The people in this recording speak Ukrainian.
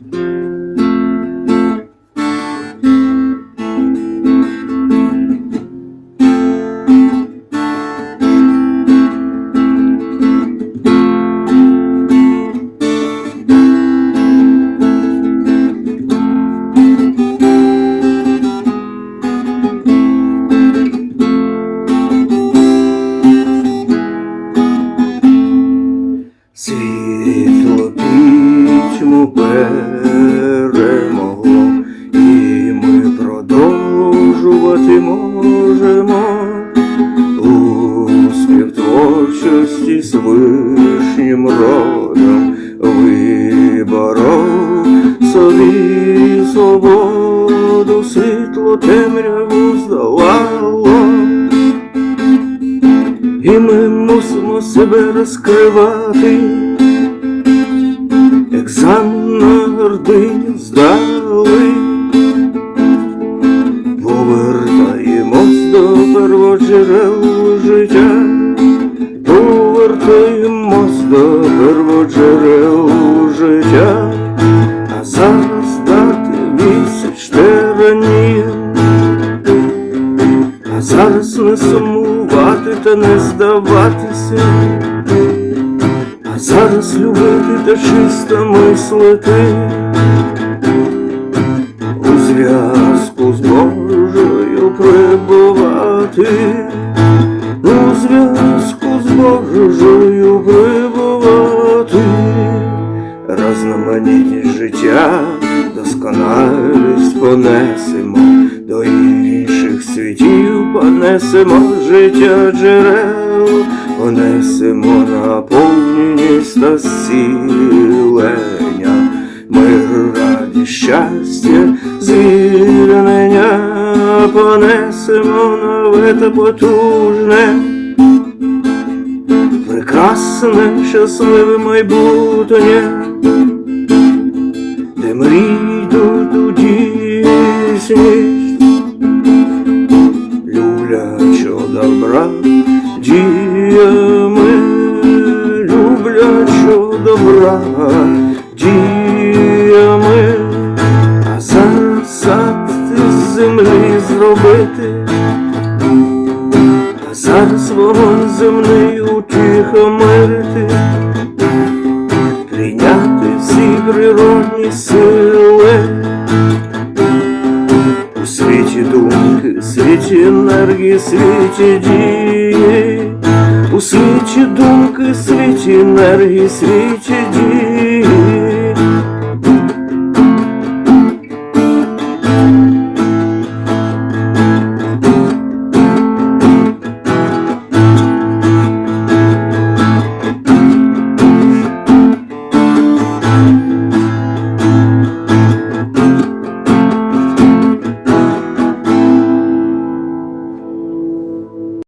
Світло співтворчості з вишнім родом виборов собі свободу, світло темряву здолало. І ми мусимо себе розкривати, екзамен на гординю здали, повертаємось до перводжерел життя, до перводжерел життя, а зараз дати відсіч тиранії. А зараз не сумувати та не здаватися, а зараз любити та чисто мислити у зв'язку з Божою прибувати, понесемо до інших світів, понесемо життя джерел, понесемо наповненість та зцілення, мир, радість, щастя, звільнення, понесемо нове та потужне. Прекрасне, щасливе майбутнє, діями, люблячо добра. Діями, а зараз сад з землі зробити. А зараз вогонь земний утихомирити, прийняти всі природні сили, у світі думки, світі енергії, світі дії, у світі думки, світі енергії, світі дії.